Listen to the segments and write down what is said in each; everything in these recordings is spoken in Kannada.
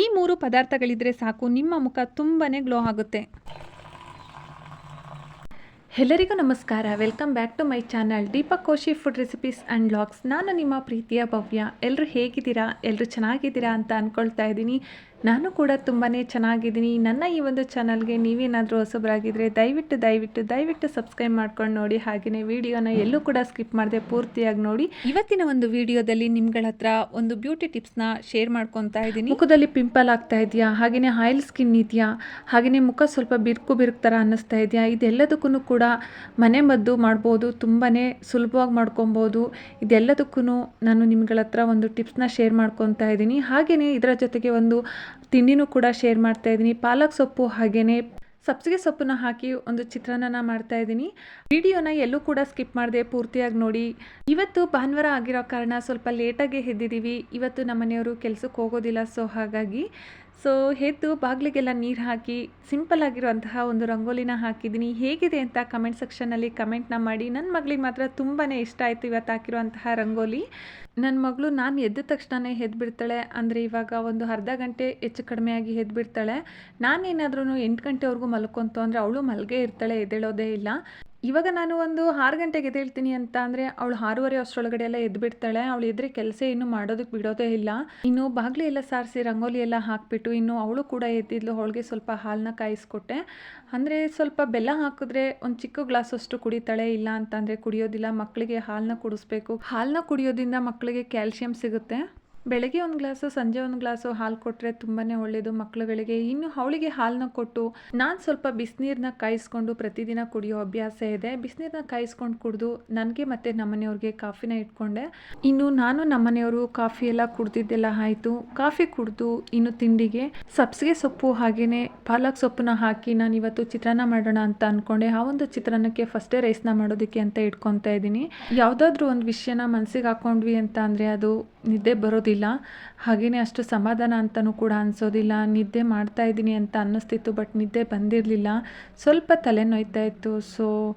ಈ ಮೂರು ಪದಾರ್ಥಗಳಿದ್ರೆ ಸಾಕು, ನಿಮ್ಮ ಮುಖ ತುಂಬಾನೇ ಗ್ಲೋ ಆಗುತ್ತೆ. ಎಲ್ಲರಿಗೂ ನಮಸ್ಕಾರ. Welcome back to my channel Deepak Koshi food recipes and blogs ನಾನು ನಿಮ್ಮ ಪ್ರೀತಿಯ ಭವ್ಯ. ಎಲ್ಲರೂ ಹೇಗಿದ್ದೀರಾ? ಎಲ್ಲರೂ ಚೆನ್ನಾಗಿದ್ದೀರಾ ಅಂತ ಅಂದ್ಕೊಳ್ತಾ ಇದ್ದೀನಿ. ನಾನು ಕೂಡ ತುಂಬಾ ಚೆನ್ನಾಗಿದ್ದೀನಿ. ನನ್ನ ಈ ಒಂದು ಚಾನಲ್ಗೆ ನೀವೇನಾದರೂ ಹೊಸಬರಾಗಿದ್ದರೆ ದಯವಿಟ್ಟು ದಯವಿಟ್ಟು ದಯವಿಟ್ಟು ಸಬ್ಸ್ಕ್ರೈಬ್ ಮಾಡ್ಕೊಂಡು ನೋಡಿ. ಹಾಗೆಯೇ ವಿಡಿಯೋನ ಎಲ್ಲೂ ಕೂಡ ಸ್ಕಿಪ್ ಮಾಡದೆ ಪೂರ್ತಿಯಾಗಿ ನೋಡಿ. ಇವತ್ತಿನ ಒಂದು ವಿಡಿಯೋದಲ್ಲಿ ನಿಮ್ಗಳ ಹತ್ರ ಒಂದು ಬ್ಯೂಟಿ ಟಿಪ್ಸ್ನ ಶೇರ್ ಮಾಡ್ಕೊತಾ ಇದ್ದೀನಿ. ಮುಖದಲ್ಲಿ ಪಿಂಪಲ್ ಆಗ್ತಾ ಇದೆಯಾ? ಹಾಗೆಯೇ ಆಯಿಲ್ ಸ್ಕಿನ್ ಇದೆಯಾ? ಹಾಗೆಯೇ ಮುಖ ಸ್ವಲ್ಪ ಬಿರುಕು ಬಿರುಕು ಥರ ಅನ್ನಿಸ್ತಾ ಇದೆಯಾ? ಇದೆಲ್ಲದಕ್ಕೂ ಕೂಡ ಮನೆ ಮದ್ದು ಮಾಡ್ಬೋದು ತುಂಬಾ ಸುಲಭವಾಗಿ ಮಾಡ್ಕೊಬೋದು. ಇದೆಲ್ಲದಕ್ಕೂ ನಾನು ನಿಮ್ಗಳ ಹತ್ರ ಒಂದು ಟಿಪ್ಸ್ನ ಶೇರ್ ಮಾಡ್ಕೊತಾ ಇದ್ದೀನಿ. ಹಾಗೆಯೇ ಇದರ ಜೊತೆಗೆ ಒಂದು ತಿಂಡಿನೂ ಕೂಡ ಶೇರ್ ಮಾಡ್ತಾ ಇದ್ದೀನಿ. ಪಾಲಕ್ ಸೊಪ್ಪು ಹಾಗೆಯೇ ಸಬ್ಸಿಗೆ ಸೊಪ್ಪನ್ನ ಹಾಕಿ ಒಂದು ಚಿತ್ರಾನ್ನ ಮಾಡ್ತಾ ಇದ್ದೀನಿ. ವಿಡಿಯೋನ ಎಲ್ಲೂ ಕೂಡ ಸ್ಕಿಪ್ ಮಾಡದೆ ಪೂರ್ತಿಯಾಗಿ ನೋಡಿ. ಇವತ್ತು ಭಾನುವಾರ ಆಗಿರೋ ಕಾರಣ ಸ್ವಲ್ಪ ಲೇಟಾಗಿ ಎದ್ದಿದ್ದೀವಿ. ಇವತ್ತು ನಮ್ಮ ಮನೆಯವರು ಕೆಲಸಕ್ಕೆ ಹೋಗೋದಿಲ್ಲ ಸೊ ಹಾಗಾಗಿ ಸೊ ಎದ್ದು ಬಾಗಿಲಿಗೆಲ್ಲ ನೀರು ಹಾಕಿ ಸಿಂಪಲ್ ಆಗಿರುವಂತಹ ಒಂದು ರಂಗೋಲಿನ ಹಾಕಿದ್ದೀನಿ. ಹೇಗಿದೆ ಅಂತ ಕಮೆಂಟ್ ಸೆಕ್ಷನಲ್ಲಿ ಕಮೆಂಟ್ನ ಮಾಡಿ. ನನ್ನ ಮಗಳಿಗೆ ಮಾತ್ರ ತುಂಬಾ ಇಷ್ಟ ಆಯಿತು ಇವತ್ತು ಹಾಕಿರುವಂತಹ ರಂಗೋಲಿ. ನನ್ನ ಮಗಳು ನಾನು ಎದ್ದ ತಕ್ಷಣವೇ ಎದ್ಬಿಡ್ತಾಳೆ ಅಂದರೆ ಇವಾಗ ಒಂದು ಅರ್ಧ ಗಂಟೆ ಹೆಚ್ಚು ಕಡಿಮೆ ಆಗಿ ಎದ್ದು ಬಿಡ್ತಾಳೆ ನಾನೇನಾದ್ರೂ ಎಂಟು ಗಂಟೆವರೆಗೂ ಮಲ್ಕೊಂತು. ಅಂದರೆ ಅವಳು ಮಲ್ಗೆ ಇರ್ತಾಳೆ, ಎದ್ದೇಳೋದೇ ಇಲ್ಲ. ಇವಾಗ ನಾನು ಒಂದು ಆರು ಗಂಟೆಗೆ ಎದ್ದೇಳ್ತೀನಿ ಅಂತ ಅಂದರೆ ಅವಳು ಆರೂವರೆ ಅಷ್ಟರೊಳಗಡೆ ಎಲ್ಲ ಬಿಡ್ತಾಳೆ ಅವಳು ಎದ್ರೆ ಕೆಲಸ ಇನ್ನೂ ಮಾಡೋದಕ್ಕೆ ಬಿಡೋದೇ ಇಲ್ಲ. ಇನ್ನು ಬಾಗಿಲು ಎಲ್ಲ ಸಾರಿಸಿ, ರಂಗೋಲಿ ಎಲ್ಲ ಹಾಕಿಬಿಟ್ಟು ಇನ್ನು ಅವಳು ಕೂಡ ಎದ್ದಿದ್ಲು. ಅವಳಿಗೆ ಸ್ವಲ್ಪ ಹಾಲನ್ನ ಕಾಯಿಸ್ಕೊಟ್ಟೆ. ಅಂದರೆ ಸ್ವಲ್ಪ ಬೆಲ್ಲ ಹಾಕಿದ್ರೆ ಒಂದು ಚಿಕ್ಕ ಗ್ಲಾಸ್ ಅಷ್ಟು ಕುಡಿತಾಳೆ. ಇಲ್ಲ ಅಂತಂದರೆ ಕುಡಿಯೋದಿಲ್ಲ. ಮಕ್ಕಳಿಗೆ ಹಾಲನ್ನ ಕುಡಿಸ್ಬೇಕು. ಹಾಲನ್ನ ಕುಡಿಯೋದ್ರಿಂದ ಮಕ್ಕಳಿಗೆ ಕ್ಯಾಲ್ಶಿಯಂ ಸಿಗುತ್ತೆ. ಬೆಳಗ್ಗೆ ಒಂದು ಗ್ಲಾಸು, ಸಂಜೆ ಒಂದು ಗ್ಲಾಸು ಹಾಲು ಕೊಟ್ಟರೆ ತುಂಬಾ ಒಳ್ಳೆಯದು ಮಕ್ಕಳುಗಳಿಗೆ ಇನ್ನು ಅವಳಿಗೆ ಹಾಲನ್ನ ಕೊಟ್ಟು ನಾನು ಸ್ವಲ್ಪ ಬಿಸಿನೀರನ್ನ ಕಾಯಿಸ್ಕೊಂಡು ಪ್ರತಿದಿನ ಕುಡಿಯೋ ಅಭ್ಯಾಸ ಇದೆ. ಬಿಸಿನೀರನ್ನ ಕಾಯಿಸ್ಕೊಂಡು ಕುಡಿದು ನನಗೆ ಮತ್ತು ನಮ್ಮನೆಯವ್ರಿಗೆ ಕಾಫಿನ ಇಟ್ಕೊಂಡೆ. ಇನ್ನು ನಾನು ನಮ್ಮನೆಯವರು ಕಾಫಿ ಎಲ್ಲ ಕುಡ್ದಿದ್ದೆಲ್ಲ ಆಯಿತು. ಕಾಫಿ ಕುಡಿದು ಇನ್ನು ತಿಂಡಿಗೆ ಸಬ್ಸಿಗೆ ಸೊಪ್ಪು ಹಾಗೆಯೇ ಪಾಲಕ್ ಸೊಪ್ಪನ್ನ ಹಾಕಿ ನಾನು ಇವತ್ತು ಚಿತ್ರಾನ್ನ ಮಾಡೋಣ ಅಂತ ಅಂದ್ಕೊಂಡೆ ಆ ಒಂದು ಚಿತ್ರಾನ್ನಕ್ಕೆ ಫಸ್ಟೇ ರೈಸ್ನ ಮಾಡೋದಕ್ಕೆ ಅಂತ ಇಟ್ಕೊತಾ ಇದ್ದೀನಿ. ಯಾವುದಾದ್ರೂ ಒಂದು ವಿಷಯನ ಮನಸ್ಸಿಗೆ ಹಾಕ್ಕೊಂಡ್ವಿ ಅಂತ ಅಂದರೆ ಅದು ನಿದ್ದೆ ಬರೋದಿಲ್ಲ. ಹಾಗೆಯೇ ಅಷ್ಟು ಸಮಾಧಾನ ಅಂತಲೂ ಕೂಡ ಅನಿಸೋದಿಲ್ಲ. ನಿದ್ದೆ ಮಾಡ್ತಾ ಇದ್ದೀನಿ ಅಂತ ಅನ್ನಿಸ್ತಿತ್ತು, ಬಟ್ ನಿದ್ದೆ ಬಂದಿರಲಿಲ್ಲ. ಸ್ವಲ್ಪ ತಲೆ ನೋಯ್ತಾ ಇತ್ತು. ಸೊ,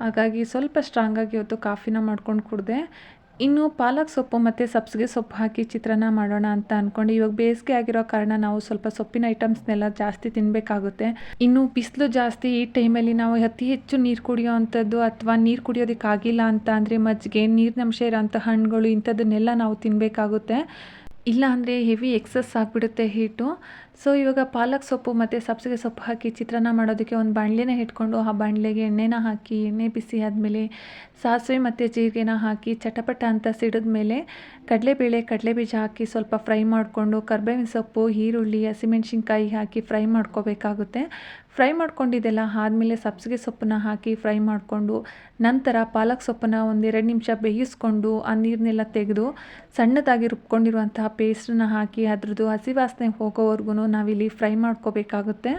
ಹಾಗಾಗಿ ಸ್ವಲ್ಪ ಸ್ಟ್ರಾಂಗಾಗಿ ಇವತ್ತು ಕಾಫಿನ ಮಾಡ್ಕೊಂಡು ಕುಡಿದೆ. ಇನ್ನು ಪಾಲಕ್ ಸೊಪ್ಪು ಮತ್ತು ಸಬ್ಸಿಗೆ ಸೊಪ್ಪು ಹಾಕಿ ಚಿತ್ರಾನ್ನ ಮಾಡೋಣ ಅಂತ ಅಂದ್ಕೊಂಡು ಇವಾಗ ಬೇಸಿಗೆ ಆಗಿರೋ ಕಾರಣ ನಾವು ಸ್ವಲ್ಪ ಸೊಪ್ಪಿನ ಐಟಮ್ಸ್ನೆಲ್ಲ ಜಾಸ್ತಿ ತಿನ್ನಬೇಕಾಗುತ್ತೆ ಇನ್ನು ಬಿಸಿಲು ಜಾಸ್ತಿ, ಈ ಟೈಮಲ್ಲಿ ನಾವು ಅತಿ ಹೆಚ್ಚು ನೀರು ಕುಡಿಯೋ ಅಂಥದ್ದು ಅಥವಾ ನೀರು ಕುಡಿಯೋದಕ್ಕಾಗಿಲ್ಲ ಅಂತ ಅಂದರೆ ಮಜ್ಜಿಗೆ ನೀರಿನಂಶ ಇರೋಂಥ ಹಣ್ಣುಗಳು ಇಂಥದ್ದನ್ನೆಲ್ಲ ನಾವು ತಿನ್ನಬೇಕಾಗುತ್ತೆ ಇಲ್ಲ ಅಂದರೆ ಹೆವಿ ಎಕ್ಸಸ್ ಆಗಿಬಿಡುತ್ತೆ ಹೀಟು. ಸೊ ಇವಾಗ ಪಾಲಕ್ ಸೊಪ್ಪು ಮತ್ತು ಸಬ್ಸಿಗೆ ಸೊಪ್ಪು ಹಾಕಿ ಚಿತ್ರಾನ್ನ ಮಾಡೋದಕ್ಕೆ ಒಂದು ಬಾಣಲೆನ ಇಟ್ಕೊಂಡು ಆ ಬಾಣಲೆಗೆ ಎಣ್ಣೆನ ಹಾಕಿ, ಎಣ್ಣೆ ಬಿಸಿ ಆದಮೇಲೆ ಸಾಸಿವೆ ಮತ್ತು ಜೀರಿಗೆನ ಹಾಕಿ ಚಟಪಟ ಅಂತ ಸಿಡಿದ ಮೇಲೆ ಕಡಲೆಬೇಳೆ, ಕಡಲೆಬೀಜ ಹಾಕಿ ಸ್ವಲ್ಪ ಫ್ರೈ ಮಾಡಿಕೊಂಡು ಕರ್ಬೇವಿನ ಸೊಪ್ಪು, ಈರುಳ್ಳಿ, ಹಸಿಮೆಣಸಿನ್ಕಾಯಿ ಹಾಕಿ ಫ್ರೈ ಮಾಡ್ಕೋಬೇಕಾಗುತ್ತೆ. ಫ್ರೈ ಮಾಡ್ಕೊಂಡಿದ್ದೆಲ್ಲ ಆದಮೇಲೆ ಸಬ್ಸಿಗೆ ಸೊಪ್ಪನ್ನ ಹಾಕಿ ಫ್ರೈ ಮಾಡಿಕೊಂಡು ನಂತರ ಪಾಲಕ್ ಸೊಪ್ಪನ್ನ ಒಂದೆರಡು ನಿಮಿಷ ಬೇಯಿಸ್ಕೊಂಡು ಆ ನೀರನ್ನೆಲ್ಲ ತೆಗೆದು ಸಣ್ಣದಾಗಿ ರುಬ್ಕೊಂಡಿರುವಂತಹ ಪೇಸ್ಟನ್ನ ಹಾಕಿ ಅದ್ರದ್ದು ಹಸಿ ವಾಸನೆ ಹೋಗೋವರೆಗೂ ನಾವಿಲ್ಲಿ ಫ್ರೈ ಮಾಡ್ಕೋಬೇಕಾಗುತ್ತೆ.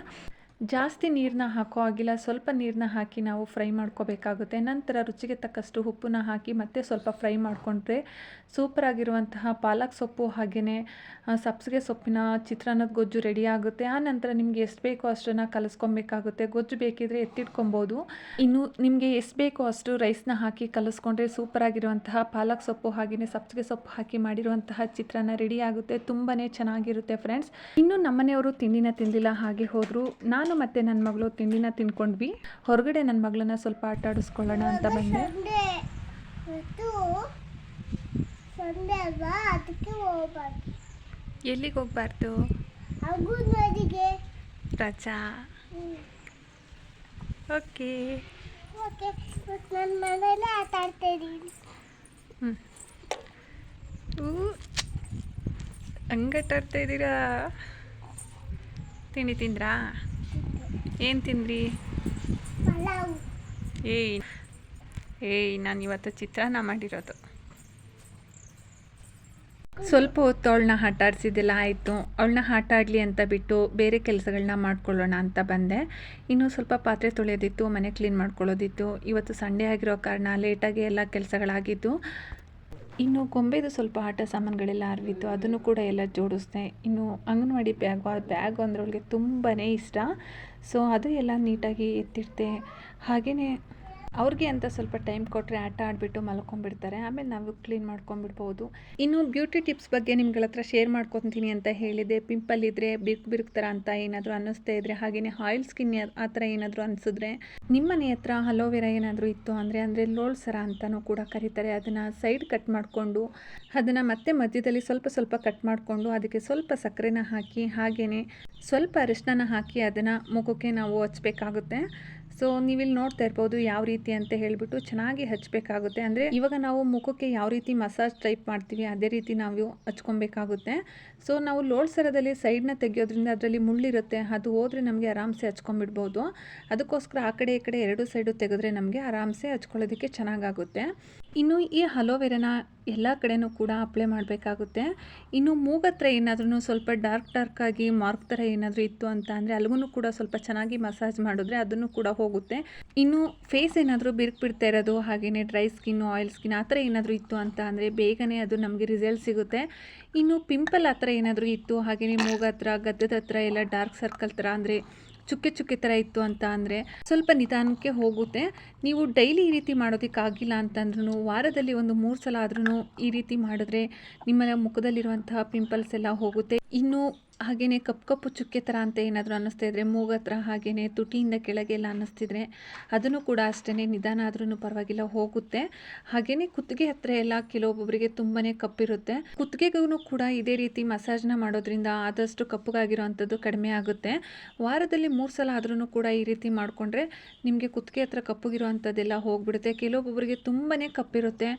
ಜಾಸ್ತಿ ನೀರನ್ನ ಹಾಕೋ ಆಗಿಲ್ಲ ಸ್ವಲ್ಪ ನೀರನ್ನ ಹಾಕಿ ನಾವು ಫ್ರೈ ಮಾಡ್ಕೋಬೇಕಾಗುತ್ತೆ. ನಂತರ ರುಚಿಗೆ ತಕ್ಕಷ್ಟು ಉಪ್ಪನ್ನ ಹಾಕಿ ಮತ್ತೆ ಸ್ವಲ್ಪ ಫ್ರೈ ಮಾಡಿಕೊಂಡ್ರೆ ಸೂಪರಾಗಿರುವಂತಹ ಪಾಲಕ್ ಸೊಪ್ಪು ಹಾಗೆಯೇ ಸಬ್ಸಿಗೆ ಸೊಪ್ಪಿನ ಚಿತ್ರಾನ್ನದ ಗೊಜ್ಜು ರೆಡಿ ಆಗುತ್ತೆ. ಆ ನಂತರ ನಿಮಗೆ ಎಷ್ಟು ಬೇಕೋ ಅಷ್ಟನ್ನು ಕಲಿಸ್ಕೊಬೇಕಾಗುತ್ತೆ. ಗೊಜ್ಜು ಬೇಕಿದ್ರೆ ಎತ್ತಿಟ್ಕೊಬೋದು. ಇನ್ನು ನಿಮಗೆ ಎಷ್ಟು ಬೇಕೋ ಅಷ್ಟು ರೈಸ್ನ ಹಾಕಿ ಕಲಿಸ್ಕೊಂಡ್ರೆ ಸೂಪರಾಗಿರುವಂತಹ ಪಾಲಕ್ ಸೊಪ್ಪು ಹಾಗೆಯೇ ಸಬ್ಸಿಗೆ ಸೊಪ್ಪು ಹಾಕಿ ಮಾಡಿರುವಂತಹ ಚಿತ್ರಾನ್ನ ರೆಡಿ ಆಗುತ್ತೆ. ತುಂಬಾ ಚೆನ್ನಾಗಿರುತ್ತೆ ಫ್ರೆಂಡ್ಸ್ ಇನ್ನು ನಮ್ಮನೆಯವರು ತಿಂಡಿನ ತಿಂದಿಲ್ಲ ಹಾಗೆ ಹೋದರು. ನಾನು ಮತ್ತು ನನ್ನ ಮಗಳು ತಿಂಡಿನ ತಿನ್ಕೊಂಡ್ವಿ. ಹೊರಗಡೆ ನನ್ನ ಮಗಳನ್ನ ಸ್ವಲ್ಪ ಆಟ ಆಡಿಸ್ಕೊಳ್ಳೋಣ ಅಂತ ಬಂದೆ. ಎಲ್ಲಿಗೆ ಹೋಗ್ಬಾರ್ದು? ರಜಾ. ಓಕೆ. ಓಕೆ. ನನ್ನ ಮನೇಲಿ ಆಟ ಆಡ್ತಾ ಇದ್ದೀನಿ ಹಂಗಟ್ಟಾಡ್ತಾ ಇದ್ದೀರಾ? ತಿಂಡಿ ತಿಂದ್ರಾ? ಏನು ತಿಂದ್ರಿ? ಏಯ್. ಏಯ್ ನಾನು ಇವತ್ತು ಚಿತ್ರಾನ್ನ ಮಾಡಿರೋದು. ಸ್ವಲ್ಪ ಹೊತ್ತು ಅವಳನ್ನ ಆಟ ಆಡಿಸಿದ್ದೆಲ್ಲ ಆಯಿತು. ಅವಳನ್ನ ಆಟ ಆಡಲಿ ಅಂತ ಬಿಟ್ಟು ಬೇರೆ ಕೆಲಸಗಳನ್ನ ಮಾಡ್ಕೊಳ್ಳೋಣ ಅಂತ ಬಂದೆ. ಇನ್ನೂ ಸ್ವಲ್ಪ ಪಾತ್ರೆ ತೊಳೆಯೋದಿತ್ತು ಮನೆ ಕ್ಲೀನ್ ಮಾಡ್ಕೊಳ್ಳೋದಿತ್ತು. ಇವತ್ತು ಸಂಡೇ ಆಗಿರೋ ಕಾರಣ ಲೇಟಾಗಿ ಎಲ್ಲ ಕೆಲಸಗಳಾಗಿದ್ದು. ಇನ್ನು ಗೊಂಬೆದು ಸ್ವಲ್ಪ ಆಟ ಸಾಮಾನುಗಳೆಲ್ಲ ಅರಿವಿತ್ತು, ಅದನ್ನು ಕೂಡ ಎಲ್ಲ ಜೋಡಿಸ್ದೆ. ಇನ್ನು ಅಂಗನವಾಡಿ ಬ್ಯಾಗು ಆ ಬ್ಯಾಗು ಅಂದ್ರೆ ಅವಳಿಗೆ ತುಂಬಾ ಇಷ್ಟ. ಸೊ ಅದು ಎಲ್ಲ ನೀಟಾಗಿ ಎತ್ತಿಡ್ತೆ ಹಾಗೆಯೇ ಅವ್ರಿಗೆ ಅಂತ ಸ್ವಲ್ಪ ಟೈಮ್ ಕೊಟ್ಟರೆ ಆಟ ಆಡಿಬಿಟ್ಟು ಮಲ್ಕೊಂಡ್ಬಿಡ್ತಾರೆ. ಆಮೇಲೆ ನಾವು ಕ್ಲೀನ್ ಮಾಡ್ಕೊಂಡ್ಬಿಡ್ಬೋದು. ಇನ್ನು ಬ್ಯೂಟಿ ಟಿಪ್ಸ್ ಬಗ್ಗೆ ನಿಮ್ಗಳ ಹತ್ರ ಶೇರ್ ಮಾಡ್ಕೊತೀನಿ ಅಂತ ಹೇಳಿದೆ. ಪಿಂಪಲ್ ಇದ್ದರೆ ಬಿರುಕು ಬಿರುಕು ಥರ ಅಂತ ಏನಾದರೂ ಅನ್ನಿಸ್ತಾ ಇದ್ರೆ ಹಾಗೆಯೇ ಆಯಿಲ್ ಸ್ಕಿನ್ ಆ ಥರ ಏನಾದರೂ ಅನಿಸಿದ್ರೆ ನಿಮ್ಮ ಮನೆ ಹತ್ರ ಅಲೋವೆರಾ ಏನಾದರೂ ಇತ್ತು ಅಂದರೆ ಅಂದರೆ ಲೋಳ್ ಸರ ಅಂತಲೂ ಕೂಡ ಕರೀತಾರೆ. ಅದನ್ನು ಸೈಡ್ ಕಟ್ ಮಾಡಿಕೊಂಡು ಅದನ್ನು ಮತ್ತೆ ಮಧ್ಯದಲ್ಲಿ ಸ್ವಲ್ಪ ಸ್ವಲ್ಪ ಕಟ್ ಮಾಡಿಕೊಂಡು ಅದಕ್ಕೆ ಸ್ವಲ್ಪ ಸಕ್ಕರೆನ ಹಾಕಿ ಹಾಗೆಯೇ ಸ್ವಲ್ಪ ಅರಿಶಿನ ಹಾಕಿ ಅದನ್ನು ಮುಖಕ್ಕೆ ನಾವು ಹಚ್ಬೇಕಾಗುತ್ತೆ. ಸೊ ನೀವಿಲ್ಲಿ ನೋಡ್ತಾ ಇರ್ಬೋದು ಯಾವ ರೀತಿ ಅಂತ ಹೇಳಿಬಿಟ್ಟು ಚೆನ್ನಾಗಿ ಹಚ್ಚಬೇಕಾಗುತ್ತೆ ಅಂದರೆ ಇವಾಗ ನಾವು ಮುಖಕ್ಕೆ ಯಾವ ರೀತಿ ಮಸಾಜ್ ಟೈಪ್ ಮಾಡ್ತೀವಿ, ಅದೇ ರೀತಿ ನಾವು ಹಚ್ಕೊಬೇಕಾಗುತ್ತೆ. ಸೊ ನಾವು ಲೋಡ್ ಸರದಲ್ಲಿ ಸೈಡ್ನ ತೆಗಿಯೋದ್ರಿಂದ ಅದರಲ್ಲಿ ಮುಳ್ಳಿರುತ್ತೆ, ಅದು ಹೋದರೆ ನಮಗೆ ಆರಾಮ್ಸೆ ಹಚ್ಕೊಂಡ್ಬಿಡ್ಬೋದು. ಅದಕ್ಕೋಸ್ಕರ ಆ ಕಡೆ ಈ ಕಡೆ ಎರಡು ಸೈಡು ತೆಗೆದ್ರೆ ನಮಗೆ ಆರಾಮ್ಸೆ ಹಚ್ಕೊಳ್ಳೋದಕ್ಕೆ ಚೆನ್ನಾಗಾಗುತ್ತೆ. ಇನ್ನು ಈ ಹಲೋವೆರನ ಎಲ್ಲ ಕಡೆನೂ ಕೂಡ ಅಪ್ಲೈ ಮಾಡಬೇಕಾಗುತ್ತೆ. ಇನ್ನು ಮೂಗತ್ರ ಏನಾದ್ರೂ ಸ್ವಲ್ಪ ಡಾರ್ಕ್ ಡಾರ್ಕ್ ಆಗಿ ಮಾರ್ಕ್ ಥರ ಏನಾದರೂ ಇತ್ತು ಅಂತ ಅಂದರೆ ಅಲ್ಗೂ ಕೂಡ ಸ್ವಲ್ಪ ಚೆನ್ನಾಗಿ ಮಸಾಜ್ ಮಾಡಿದ್ರೆ ಅದನ್ನು ಕೂಡ ಹೋಗುತ್ತೆ. ಇನ್ನು ಫೇಸ್ ಏನಾದರೂ ಬಿರುಕು ಬಿಡ್ತಾ ಇರೋದು ಹಾಗೆಯೇ ಡ್ರೈ ಸ್ಕಿನ್, ಆಯಿಲ್ ಸ್ಕಿನ್ ಆ ಥರ ಏನಾದರೂ ಇತ್ತು ಅಂತ ಅಂದರೆ ಬೇಗನೆ ಅದು ನಮಗೆ ರಿಸಲ್ಟ್ ಸಿಗುತ್ತೆ. ಇನ್ನು ಪಿಂಪಲ್ ಆ ಥರ ಏನಾದರೂ ಇತ್ತು ಹಾಗೆಯೇ ಮೂಗ ಹತ್ರ, ಗದ್ದದ ಹತ್ರ ಎಲ್ಲ ಡಾರ್ಕ್ ಸರ್ಕಲ್ ಥರ ಅಂದರೆ ಚುಕ್ಕೆ ಚುಕ್ಕೆ ಥರ ಇತ್ತು ಅಂತ ಅಂದರೆ ಸ್ವಲ್ಪ ನಿಧಾನಕ್ಕೆ ಹೋಗುತ್ತೆ. ನೀವು ಡೈಲಿ ಈ ರೀತಿ ಮಾಡೋದಕ್ಕಾಗಿಲ್ಲ ಅಂತಂದ್ರೂ ವಾರದಲ್ಲಿ ಒಂದು ಮೂರು ಸಲ ಆದ್ರೂ ಈ ರೀತಿ ಮಾಡಿದ್ರೆ ನಿಮ್ಮ ಮುಖದಲ್ಲಿರುವಂತಹ ಪಿಂಪಲ್ಸ್ ಎಲ್ಲ ಹೋಗುತ್ತೆ. ಇನ್ನು ಹಾಗೆಯೇ ಕಪ್ಪು ಕಪ್ಪು ಚುಕ್ಕೆ ಥರ ಅಂತ ಏನಾದರೂ ಅನ್ನಿಸ್ತಾ ಇದ್ದರೆ ಮೂಗತ್ರ ಹಾಗೆಯೇ ತುಟಿಯಿಂದ ಕೆಳಗೆಲ್ಲ ಅನ್ನಿಸ್ತಿದ್ರೆ ಅದನ್ನು ಕೂಡ ಅಷ್ಟೇ ನಿಧಾನ ಆದ್ರೂ ಪರವಾಗಿಲ್ಲ, ಹೋಗುತ್ತೆ. ಹಾಗೆಯೇ ಕುತ್ತಿಗೆ ಹತ್ರ ಎಲ್ಲ ಕೆಲವೊಬ್ಬೊಬ್ಬರಿಗೆ ತುಂಬಾ ಕಪ್ಪಿರುತ್ತೆ ಕುತ್ತಿಗೆಗೂ ಕೂಡ ಇದೇ ರೀತಿ ಮಸಾಜ್ನ ಮಾಡೋದ್ರಿಂದ ಆದಷ್ಟು ಕಪ್ಪುಗಾಗಿರುವಂಥದ್ದು ಕಡಿಮೆ ಆಗುತ್ತೆ. ವಾರದಲ್ಲಿ ಮೂರು ಸಲ ಆದ್ರೂ ಕೂಡ ಈ ರೀತಿ ಮಾಡಿಕೊಂಡ್ರೆ ನಿಮಗೆ ಕುತ್ತಿಗೆ ಹತ್ರ ಕಪ್ಪುಗಿರುವಂಥದ್ದೆಲ್ಲ ಹೋಗ್ಬಿಡುತ್ತೆ. ಕೆಲವೊಬ್ಬೊಬ್ಬರಿಗೆ ತುಂಬಾ ಕಪ್ಪಿರುತ್ತೆ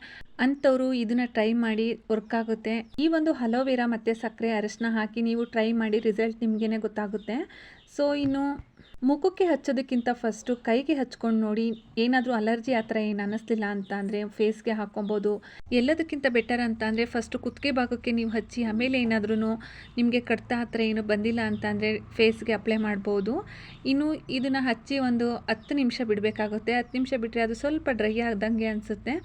ಅಂಥವರು ಇದನ್ನು ಟ್ರೈ ಮಾಡಿ ವರ್ಕ್ ಆಗುತ್ತೆ. ಈ ಒಂದು ಹಲೋವೆರಾ ಮತ್ತು ಸಕ್ಕರೆ ಅರಿಶಿನ ಹಾಕಿ ನೀವು ಟ್ರೈ ಮಾಡಿ ರಿಸಲ್ಟ್ ನಿಮಗೇನೆ ಗೊತ್ತಾಗುತ್ತೆ. ಸೊ ಇನ್ನು ಮುಖಕ್ಕೆ ಹಚ್ಚೋದಕ್ಕಿಂತ ಫಸ್ಟು ಕೈಗೆ ಹಚ್ಕೊಂಡು ನೋಡಿ ಏನಾದರೂ ಅಲರ್ಜಿ ಆ ಥರ ಏನು ಅನ್ನಿಸ್ಲಿಲ್ಲ ಅಂತ ಅಂದರೆ ಫೇಸ್ಗೆ ಹಾಕ್ಕೊಬೋದು. ಎಲ್ಲದಕ್ಕಿಂತ ಬೆಟರ್ ಅಂತ ಅಂದರೆ ಫಸ್ಟು ಕುತ್ತಿಗೆ ಭಾಗಕ್ಕೆ ನೀವು ಹಚ್ಚಿ ಆಮೇಲೆ ಏನಾದ್ರೂ ನಿಮಗೆ ಕಡ್ತ ಆ ಥರ ಏನು ಬಂದಿಲ್ಲ ಅಂತ ಅಂದರೆ ಫೇಸ್ಗೆ ಅಪ್ಲೈ ಮಾಡ್ಬೋದು. ಇನ್ನು ಇದನ್ನು ಹಚ್ಚಿ ಒಂದು ಹತ್ತು ನಿಮಿಷ ಬಿಡಬೇಕಾಗುತ್ತೆ. ಹತ್ತು ನಿಮಿಷ ಬಿಟ್ಟರೆ ಅದು ಸ್ವಲ್ಪ ಡ್ರೈ ಆದಂಗೆ ಅನಿಸುತ್ತೆ.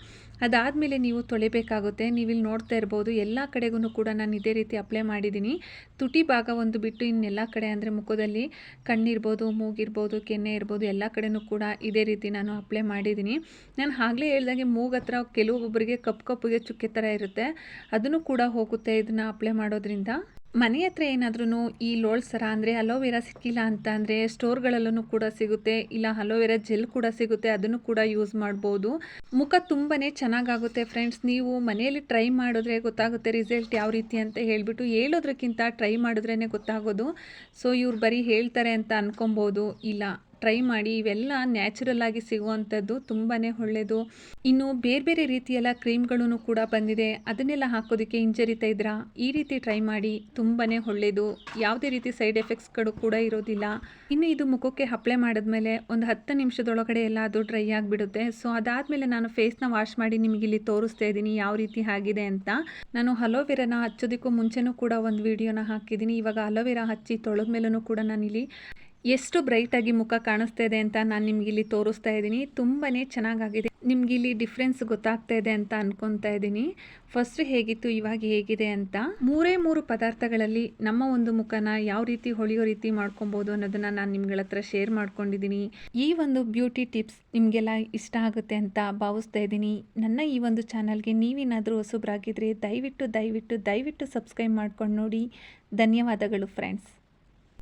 ಅದಾದಮೇಲೆ ನೀವು ತೊಳಿಬೇಕಾಗುತ್ತೆ. ನೀವಿಲ್ಲಿ ನೋಡ್ತಾ ಇರ್ಬೋದು, ಎಲ್ಲ ಕಡೆಗೂ ಕೂಡ ನಾನು ಇದೇ ರೀತಿ ಅಪ್ಲೈ ಮಾಡಿದ್ದೀನಿ ತುಟಿ ಭಾಗ ಒಂದು ಬಿಟ್ಟು ಇನ್ನೆಲ್ಲ ಕಡೆ ಅಂದರೆ ಮುಖದಲ್ಲಿ ಕಣ್ಣಿರ್ಬೋದು, ಮೂಗಿರ್ಬೋದು, ಕೆನ್ನೆ ಇರ್ಬೋದು, ಎಲ್ಲ ಕಡೆನೂ ಕೂಡ ಇದೇ ರೀತಿ ನಾನು ಅಪ್ಲೈ ಮಾಡಿದ್ದೀನಿ ನಾನು ಆಗಲೇ ಹೇಳ್ದಾಗೆ ಮೂಗು ಹತ್ರ ಕೆಲವೊಬ್ಬರಿಗೆ ಕಪ್ಪು ಕಪ್ಪುಗೆ ಚುಕ್ಕೆ ಥರ ಇರುತ್ತೆ. ಅದನ್ನು ಕೂಡ ಹೋಗುತ್ತೆ ಇದನ್ನು ಅಪ್ಲೈ ಮಾಡೋದ್ರಿಂದ. ಮನೆ ಹತ್ರ ಏನಾದ್ರೂ ಈ ಲೋಳ್ ಸರ ಅಂದರೆ ಅಲೋವೆರಾ ಸಿಕ್ಕಿಲ್ಲ ಅಂತ ಅಂದರೆ ಸ್ಟೋರ್ಗಳಲ್ಲೂ ಕೂಡ ಸಿಗುತ್ತೆ, ಇಲ್ಲ ಅಲೋವೆರಾ ಜೆಲ್ ಕೂಡ ಸಿಗುತ್ತೆ, ಅದನ್ನು ಕೂಡ ಯೂಸ್ ಮಾಡ್ಬೋದು. ಮುಖ ತುಂಬಾ ಚೆನ್ನಾಗಾಗುತ್ತೆ ಫ್ರೆಂಡ್ಸ್ ನೀವು ಮನೆಯಲ್ಲಿ ಟ್ರೈ ಮಾಡಿದ್ರೆ ಗೊತ್ತಾಗುತ್ತೆ ರಿಸಲ್ಟ್ ಯಾವ ರೀತಿ ಅಂತ ಹೇಳಿಬಿಟ್ಟು ಹೇಳೋದ್ರಕ್ಕಿಂತ ಟ್ರೈ ಮಾಡಿದ್ರೇ ಗೊತ್ತಾಗೋದು. ಸೊ ಇವ್ರು ಬರೀ ಹೇಳ್ತಾರೆ ಅಂತ ಅನ್ಕೊಬೋದು, ಇಲ್ಲ. ಟ್ರೈ ಮಾಡಿ ಇವೆಲ್ಲ ನ್ಯಾಚುರಲ್ ಆಗಿ ಸಿಗುವಂಥದ್ದು ತುಂಬಾ ಒಳ್ಳೆಯದು ಇನ್ನು ಬೇರೆ ಬೇರೆ ರೀತಿಯೆಲ್ಲ ಕ್ರೀಮ್ಗಳೂ ಕೂಡ ಬಂದಿದೆ. ಅದನ್ನೆಲ್ಲ ಹಾಕೋದಕ್ಕೆ ಹಿಂಜರಿತಾ ಇದ್ರಾ? ಈ ರೀತಿ ಟ್ರೈ ಮಾಡಿ ತುಂಬಾ ಒಳ್ಳೆಯದು ಯಾವುದೇ ರೀತಿ ಸೈಡ್ ಎಫೆಕ್ಟ್ಸ್ಗಳು ಕೂಡ ಇರೋದಿಲ್ಲ. ಇನ್ನು ಇದು ಮುಖಕ್ಕೆ ಅಪ್ಲೈ ಮಾಡಿದ್ಮೇಲೆ ಒಂದು ಹತ್ತು ನಿಮಿಷದೊಳಗಡೆ ಎಲ್ಲ ಅದು ಡ್ರೈ ಆಗಿಬಿಡುತ್ತೆ. ಸೊ ಅದಾದಮೇಲೆ ನಾನು ಫೇಸ್ನ ವಾಶ್ ಮಾಡಿ ನಿಮಗೆ ಇಲ್ಲಿ ತೋರಿಸ್ತಾ ಇದ್ದೀನಿ ಯಾವ ರೀತಿ ಆಗಿದೆ ಅಂತ. ನಾನು ಅಲೋವೆರಾನ ಹಚ್ಚೋದಕ್ಕೂ ಮುಂಚೆನೂ ಕೂಡ ಒಂದು ವಿಡಿಯೋನ ಹಾಕಿದ್ದೀನಿ. ಇವಾಗ ಅಲೋವೆರಾ ಹಚ್ಚಿ ತೊಳೆದ ಮೇಲೂ ಕೂಡ ನಾನಿಲ್ಲಿ ಎಷ್ಟು ಬ್ರೈಟಾಗಿ ಮುಖ ಕಾಣಿಸ್ತಾ ಇದೆ ಅಂತ ನಾನು ನಿಮ್ಗೆ ಇಲ್ಲಿ ತೋರಿಸ್ತಾ ಇದ್ದೀನಿ. ತುಂಬಾ ಚೆನ್ನಾಗಾಗಿದೆ. ನಿಮ್ಗೆ ಇಲ್ಲಿ ಡಿಫ್ರೆನ್ಸ್ ಗೊತ್ತಾಗ್ತಾ ಇದೆ ಅಂತ ಅನ್ಕೊತಾ ಇದ್ದೀನಿ. ಫಸ್ಟ್ ಹೇಗಿತ್ತು, ಇವಾಗ ಹೇಗಿದೆ ಅಂತ. ಮೂರೇ ಮೂರು ಪದಾರ್ಥಗಳಲ್ಲಿ ನಮ್ಮ ಒಂದು ಮುಖನ ಯಾವ ರೀತಿ ಹೊಳೆಯೋ ರೀತಿ ಮಾಡ್ಕೊಬೋದು ಅನ್ನೋದನ್ನ ನಾನು ನಿಮ್ಗಳ ಹತ್ರ ಶೇರ್ ಮಾಡ್ಕೊಂಡಿದ್ದೀನಿ. ಈ ಒಂದು ಬ್ಯೂಟಿ ಟಿಪ್ಸ್ ನಿಮಗೆಲ್ಲ ಇಷ್ಟ ಆಗುತ್ತೆ ಅಂತ ಭಾವಿಸ್ತಾ ಇದ್ದೀನಿ. ನನ್ನ ಈ ಒಂದು ಚಾನಲ್ಗೆ ನೀವೇನಾದರೂ ಹೊಸಬ್ರಾಗಿದ್ರೆ ದಯವಿಟ್ಟು ದಯವಿಟ್ಟು ದಯವಿಟ್ಟು ಸಬ್ಸ್ಕ್ರೈಬ್ ಮಾಡ್ಕೊಂಡು ನೋಡಿ. ಧನ್ಯವಾದಗಳು ಫ್ರೆಂಡ್ಸ್